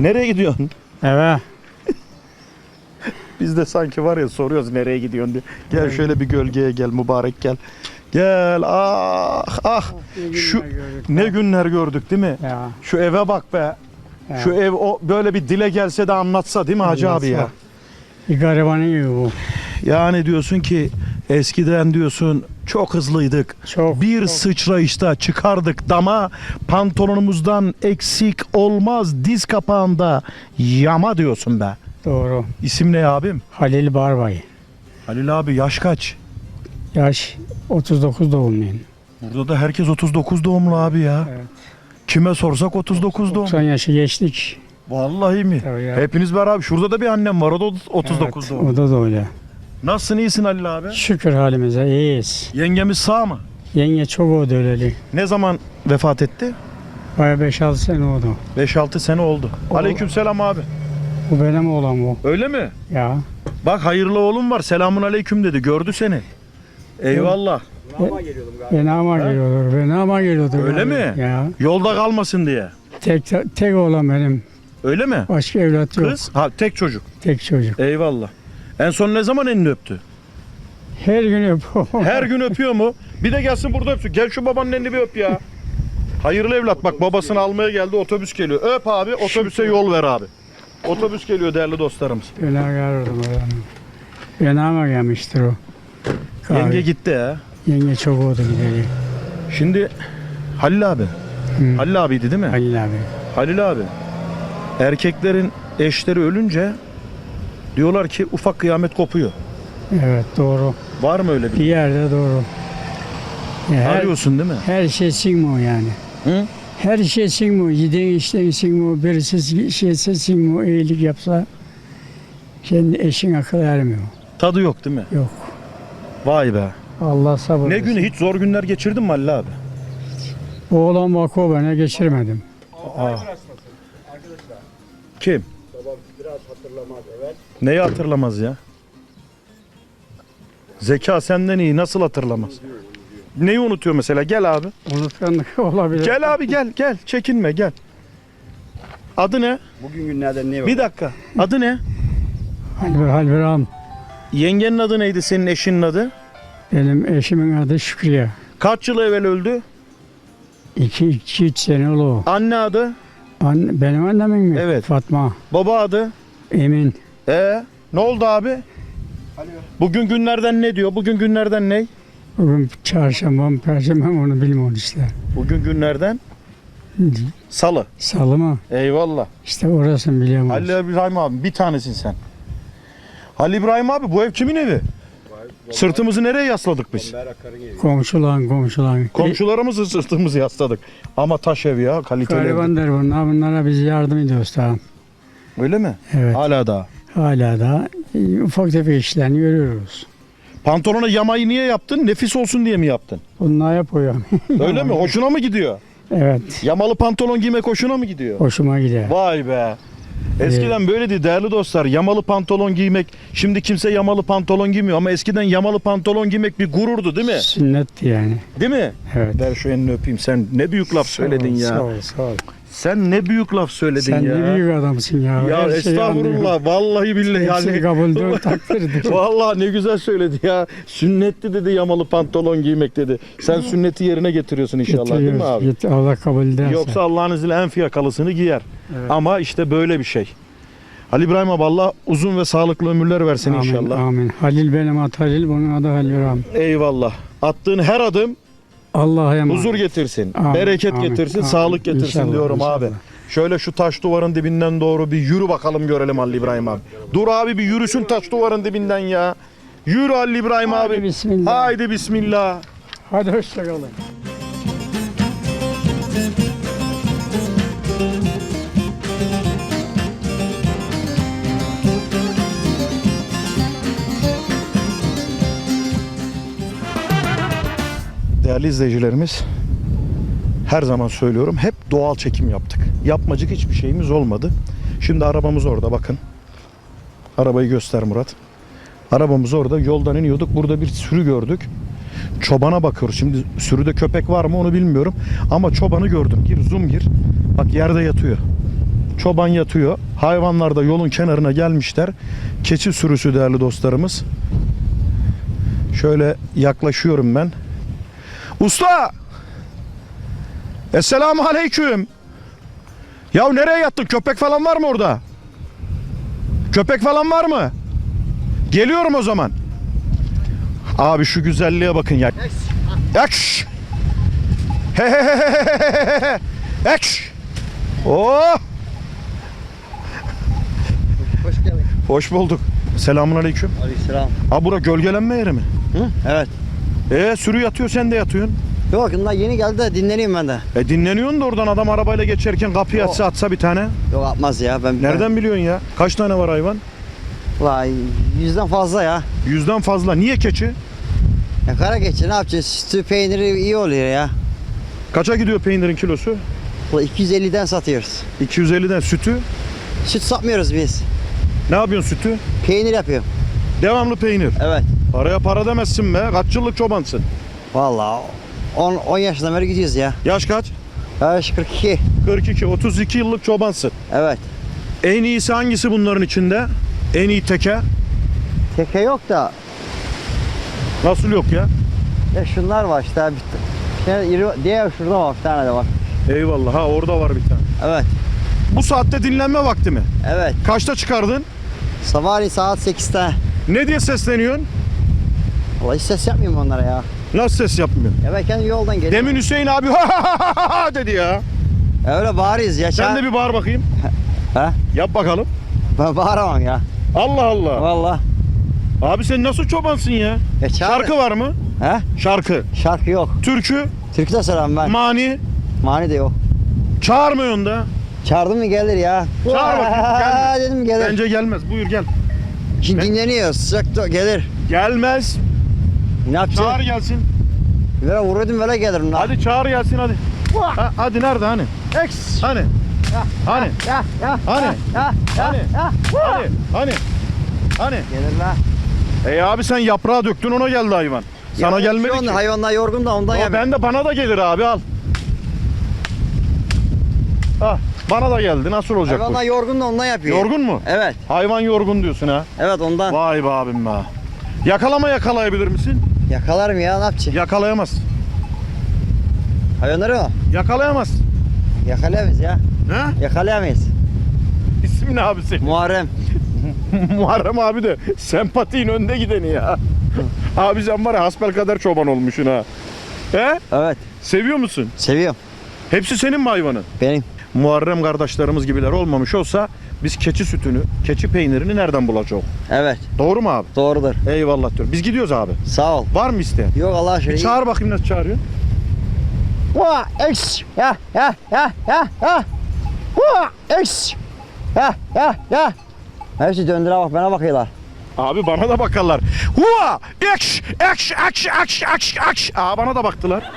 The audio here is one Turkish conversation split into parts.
Nereye gidiyorsun? Eve. Biz de sanki var ya soruyoruz nereye gidiyorsun diye. Gel şöyle bir gölgeye gel mübarek gel. Gel ah ah Şu- ne günler gördük değil mi? Ya. Şu eve bak be. ya. Şu ev o böyle bir dile gelse de anlatsa değil mi Hacı abi ya? Anlatsa. Bir garibanın gibi bu. Yani diyorsun ki eskiden diyorsun çok hızlıydık. Çok. Bir çok. sıçrayışta çıkardık dama pantolonumuzdan eksik olmaz diz kapağında yama diyorsun be. Doğru. İsim ne abim? Halil Barbay. Halil abi yaş kaç? Yaş 39 doğumluyum. Burada da herkes 39 doğumlu abi ya. Evet. Kime sorsak 39 doğum. 90 yaşı geçtik. Vallahi mi? Tabii ya. Hepiniz beraber. Şurada da bir annem var. O da 39 Evet, doğum. O da da öyle. Nasılsın iyisin Halil abi? Şükür halimize iyiyiz. Yengemiz sağ mı? Yenge çok oldu öleli. Ne zaman vefat etti? Baya 5-6 sene oldu. 5-6 sene oldu. O- Aleyküm selam abi. Bu benim oğlan bu. Öyle mi? Ya. Bak hayırlı oğlum var. Selamun aleyküm dedi. Gördü seni. Eyvallah. Beni ama geliyordur. Beni ama geliyordur. Öyle mi? Ya. Yolda kalmasın diye. Tek, tek oğlan benim. Öyle mi? Başka evlat yok. Kız? Ha tek çocuk. Tek çocuk. Eyvallah. En son ne zaman elini öptü? Her gün öp. Her gün öpüyor mu? Bir de gelsin burada öpsün. Gel şu babanın elini bir öp ya. Hayırlı evlat bak babasını almaya geldi otobüs geliyor. Öp abi otobüse yol ver abi. Otobüs geliyor değerli dostlarımız. Fena gelirdim oranı. Fena ama gelmiştir o. Kahve. Yenge gitti ha. Yenge çok oldu gideri. Şimdi Halil abi. Hı. Halil abiydi değil mi? Halil abi. Halil abi. Erkeklerin eşleri ölünce diyorlar ki ufak kıyamet kopuyor. Evet doğru. Var mı öyle bir? Bir yerde doğru. Ya her, Arıyorsun değil mi? her şey sinmo yani. Hı? Her şey sinmo. Yediğin içtiğin sinmo. Birisi şeyse sinmo. iyilik yapsa kendi eşin akıl ermiyor. Tadı yok değil mi? Yok. Vay be. Allah sabır Ne günü hiç zor günler geçirdin mi Halil abi? Oğlan bak o bana geçirmedim. Aa. Kim? Neyi hatırlamaz ya? Zeka senden iyi nasıl hatırlamaz? Neyi unutuyor mesela? Gel abi. Unutkanlık olabilir. Gel abi gel gel. Çekinme gel. Adı ne? Bugün günlerden ne var? Bir dakika. Adı ne? Halbir halbir am. Yengenin adı neydi senin eşinin adı? Benim eşimin adı Şükriye. Kaç yıl evvel öldü? İki, iki üç sene oldu. Anne adı? An, benim annemin mi? Evet. Fatma. Baba adı? Emin. Ee, ne oldu abi? Bugün günlerden ne diyor? Bugün günlerden ne? Bugün çarşamba mı perşembe mi onu bilmiyorum işte. Bugün günlerden salı. Salı mı? Eyvallah. İşte orasını biliyorum. Halil İbrahim abi bir tanesin sen. Halil İbrahim abi bu ev kimin evi? Sırtımızı nereye yasladık biz? Komşulan komşulan. Komşularımızı sırtımızı yasladık. Ama taş ev ya kaliteli. ev. Gariban der bunlar. Bunlara biz yardım ediyoruz tamam. Öyle mi? Evet. Hala daha. Hala da e, ufak tefek işlerini görüyoruz. Pantolona yamayı niye yaptın? Nefis olsun diye mi yaptın? Bunlar yapıyor. Öyle mi? Hoşuna mı gidiyor? evet. Yamalı pantolon giymek hoşuna mı gidiyor? Hoşuma gider. Vay be. Eskiden böyleydi değerli dostlar. Yamalı pantolon giymek. Şimdi kimse yamalı pantolon giymiyor ama eskiden yamalı pantolon giymek bir gururdu değil mi? Sünnetti yani. Değil mi? Evet. Ver şu elini öpeyim. Sen ne büyük laf söyledin Sağ ya. ol, sağ ol. Sen ne büyük laf söyledin Sen ya. ne büyük adamsın ya. Ya Her şeyi anlıyorum. estağfurullah. Vallahi billahi Hepsi yani. kabuldür, takdirdir. Vallahi ne güzel söyledi ya. Sünnetli dedi yamalı pantolon giymek dedi. Sen sünneti yerine getiriyorsun inşallah değil mi Getiriyoruz. abi? Get- Allah kabul ederse. Yoksa Allah'ın izniyle en fiyakalısını giyer. Evet. Ama işte böyle bir şey. Ali İbrahim abi Allah uzun ve sağlıklı ömürler versin amin, inşallah. Amin. Halil benim at Halil, bunun adı Halil Ram. Eyvallah. Attığın her adım Allah'a emanet. huzur getirsin, Amin, bereket amin, getirsin, amin. sağlık getirsin İnşallah, diyorum inşallah. abi. Şöyle şu taş duvarın dibinden doğru bir yürü bakalım görelim Ali İbrahim abi. Dur abi bir yürüsün taş duvarın dibinden ya. Yürü Ali İbrahim Hadi abi. bismillah. Haydi bismillah. Hadi hoşçakalın. Değerli izleyicilerimiz, her zaman söylüyorum hep doğal çekim yaptık. Yapmacık hiçbir şeyimiz olmadı. Şimdi arabamız orada bakın. Arabayı göster Murat. Arabamız orada yoldan iniyorduk. Burada bir sürü gördük. Çobana bakıyoruz. Şimdi sürüde köpek var mı onu bilmiyorum. Ama çobanı gördüm. Gir zoom gir. Bak yerde yatıyor. Çoban yatıyor. Hayvanlar da yolun kenarına gelmişler. Keçi sürüsü değerli dostlarımız. Şöyle yaklaşıyorum ben. Usta! Esselamu aleyküm. Ya nereye yattın? Köpek falan var mı orada? Köpek falan var mı? Geliyorum o zaman. Abi şu güzelliğe bakın ya. Ekş. He he he he he he he. Ekş. Oh. Hoş geldin. Hoş bulduk. Selamun aleyküm. Aleykümselam. Ha bura gölgelenme yeri mi? Hı? Evet. E sürü yatıyor sen de yatıyorsun. Yok bunlar yeni geldi de dinleneyim ben de. E dinleniyorsun da oradan adam arabayla geçerken kapıyı Yok. açsa atsa bir tane. Yok atmaz ya. Ben, Nereden biliyorsun ya? Kaç tane var hayvan? Vay yüzden fazla ya. Yüzden fazla. Niye keçi? Ya kara geçi ne yapacağız? Sütü peyniri iyi oluyor ya. Kaça gidiyor peynirin kilosu? Ulan 250'den satıyoruz. 250'den sütü. Süt satmıyoruz biz. Ne yapıyorsun sütü? Peynir yapıyorum. Devamlı peynir. Evet. Paraya para demezsin be. Kaç yıllık çobansın? Vallahi 10 10 yaşından beri gidiyoruz ya. Yaş kaç? Yaş 42. 42, 32 yıllık çobansın. Evet. En iyisi hangisi bunların içinde? En iyi teke? Teke yok da Nasıl yok ya? ya şunlar var işte. Bir, tane iri- diğer şurada var bir tane de var. Eyvallah ha orada var bir tane. Evet. Bu saatte dinlenme vakti mi? Evet. Kaçta çıkardın? Sabahleyin saat 8'te. Ne diye sesleniyorsun? Vallahi hiç ses yapmıyorum onlara ya. Nasıl ses yapmıyorsun? Ya ben kendi yoldan geliyorum. Demin Hüseyin abi dedi ya. Ya öyle bağırıyız ya. Sen de bir bağır bakayım. Ha? Yap bakalım. Ben bağıramam ya. Allah Allah. Valla. Abi sen nasıl çobansın ya? E çağır. Şarkı var mı? He? Şarkı. Şarkı yok. Türkü, Türkü de selam ben. mani. Mani de yok. Çağırmıyorsun da. Çağırdım mı gelir ya. Çağır bakayım, gelmez. dedim gelir. Bence gelmez. Buyur gel. Şimdi Ne? dinleniyor. Sıcakta gelir. Gelmez. Ne yapacağız? Çağır gelsin. Böyle vuruyordum böyle gelirim. lan. Hadi çağır gelsin hadi. Ha, hadi nerede hani? Eks. Hani? Hani? Ya ya. Hani? Ya ya Hani? ya. Hani? Hani? Hani? Gelir la. Ey abi sen yaprağı döktün ona geldi hayvan. Sana Ya, gelmedi ki. Hayvanlar yorgun da ondan ya. ben de bana da gelir abi al. Ah, bana da geldi. Nasıl olacak Hayvanlar bu? yorgun da ondan yapıyor. Yorgun mu? Evet. Hayvan yorgun diyorsun ha. Evet ondan. Vay be abim be. Yakalama yakalayabilir misin? Yakalarım ya ne yapacağız? Yakalayamaz. Hayvanları mı? Yakalayamaz. Yakalayamayız ya. He? Yakalayamayız. İsmi ne abi senin? Muharrem. Muharrem abi de sempatiğin önde gideni ya. abi sen var ya hasbel kadar çoban olmuşsun ha. He? Evet. Seviyor musun? Seviyorum. Hepsi senin mi hayvanın? Benim. Muharrem kardeşlerimiz gibiler olmamış olsa biz keçi sütünü, keçi peynirini nereden bulacağız? Evet. Doğru mu abi? Doğrudur. Eyvallah diyor. Biz gidiyoruz abi. Sağ ol. Var mı isteyen? Yok Allah aşkına. Bir çağır bakayım nasıl çağırıyorsun? Vaa eks. Ya ya ya ya ya. Vaa eks. Ya ya ya. Hepsi döndüre bak bana bakıyorlar. Abi bana da bakarlar. Hua! Ekş! Ekş! Ekş! Ekş! Ekş! Ekş! Aa bana da baktılar.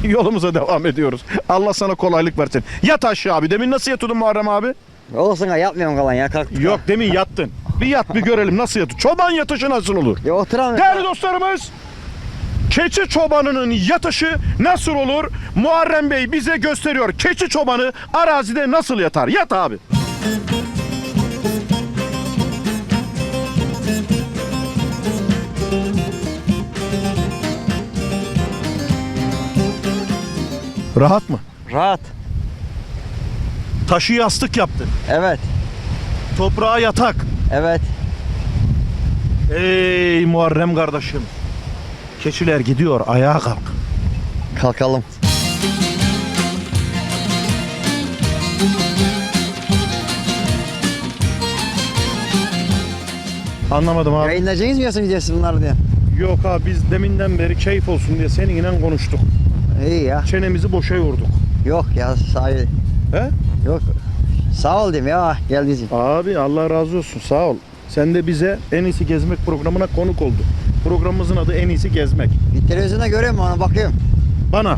Yolumuza devam ediyoruz. Allah sana kolaylık versin. Yat aşağı abi. Demin nasıl yatıyordun Muharrem abi? Olsun ha yapmıyorum kalan ya kalktık. Yok demin yattın. Bir yat bir görelim nasıl yatıyor. Çoban yatışı nasıl olur? Ya oturamıyorum. Değerli dostlarımız, keçi çobanının yatışı nasıl olur? Muharrem Bey bize gösteriyor. Keçi çobanı arazide nasıl yatar? Yat abi. Rahat mı? Rahat. Taşı yastık yaptın. Evet. Toprağa yatak. Evet. Ey Muharrem kardeşim. Keçiler gidiyor ayağa kalk. Kalkalım. Anlamadım abi. Yayınlayacaksınız mı yoksa videosu bunları diye. Yok abi biz deminden beri keyif olsun diye seninle konuştuk. İyi ya. Çenemizi boşa yorduk. Yok ya sahi. He? Yok. Sağ ol diyeyim ya geldiğiniz için. Abi Allah razı olsun sağ ol. Sen de bize en iyisi gezmek programına konuk oldu. Programımızın adı en iyisi gezmek. Bir televizyonda görüyorum ona bakıyorum. Bana,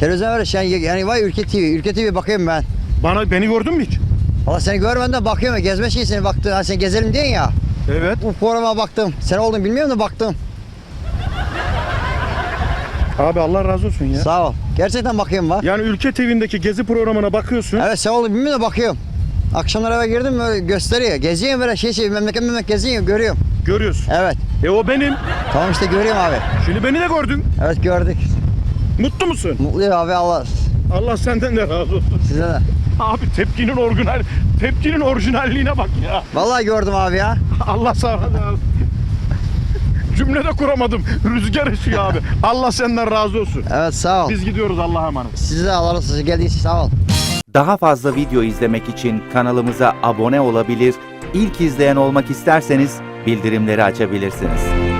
Televizyona böyle şey yani vay Ülke TV, Ülke TV bakıyorum ben. bana beni gördün mü hiç? Valla seni görmeden bakıyorum gezme şeyi seni baktın. Hani sen gezelim diyorsun ya. Evet. Bu programa baktım. Sen olduğunu bilmiyorum da baktım. Abi Allah razı olsun ya. Sağ ol. Gerçekten bakıyorum bak. Yani Ülke TV'ndeki gezi programına bakıyorsun. Evet sağ ol. Bilmiyorum de bakıyorum. Akşamlar eve girdim böyle gösteriyor. Geziyorum böyle şey şey memleket memleket geziyorum görüyorum. Görüyorsun. Evet. E o benim. Tamam işte görüyorum abi. Şimdi beni de gördün. Evet gördük. Mutlu musun? Mutluyum abi Allah. Allah senden de razı olsun. Size de. Abi tepkinin orijinal tepkinin orijinalliğine bak ya. Vallahi gördüm abi ya. Allah sana razı olsun. Cümle de kuramadım. Rüzgar esiyor abi. Allah senden razı olsun. Evet sağ ol. Biz gidiyoruz Allah'a emanet. Size Allah razı olsun. Geldiğiniz için sağ ol. Daha fazla video izlemek için kanalımıza abone olabilir, ilk izleyen olmak isterseniz bildirimleri açabilirsiniz.